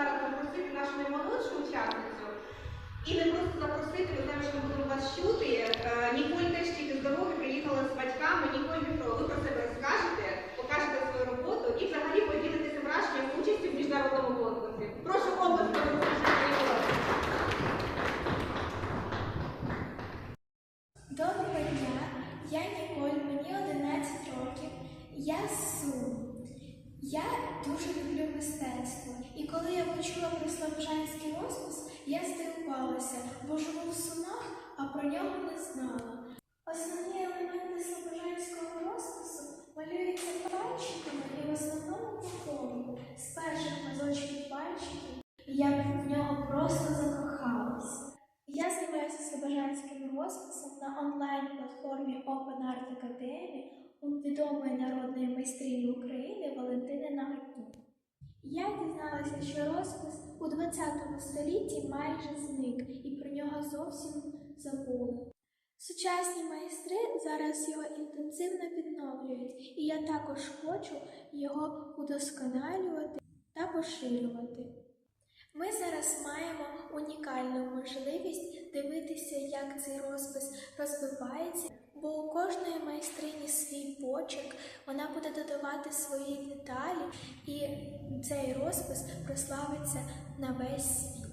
зараз запросити нашу наймолодшу учасницю і не просто запросити, ми знаємо, що ми будемо вас чути. Е, Ніколь теж тільки з дороги приїхала з батьками. Ніколь, ви ви про себе розкажете, покажете свою роботу і взагалі поділитеся враженням участі в міжнародному конкурсі. Прошу область Доброго дня, я Ніколь, мені 11 років. Я Сум. Я дуже люблю мистецтво. І почула про слобожанський розпис, я здивувалася, бо живу в Сумах, а про нього не знала. Основні елементи слобожанського розпису малюються пальчиками і в основному по. З перших мазочків пальчиків я в нього просто закохалася. Я займаюся слобожанським розписом на онлайн-платформі Open Art Academy у відомої народної майстрині України Валентини Нагатнюк. Я що розпис у 20 столітті майже зник і про нього зовсім забули. Сучасні майстри зараз його інтенсивно відновлюють, і я також хочу його удосконалювати та поширювати. Ми зараз маємо унікальну можливість дивитися, як цей розпис розвивається, бо у кожної майстрині свій почерк, вона буде додавати свої деталі, і цей розпис прославиться на весь світ.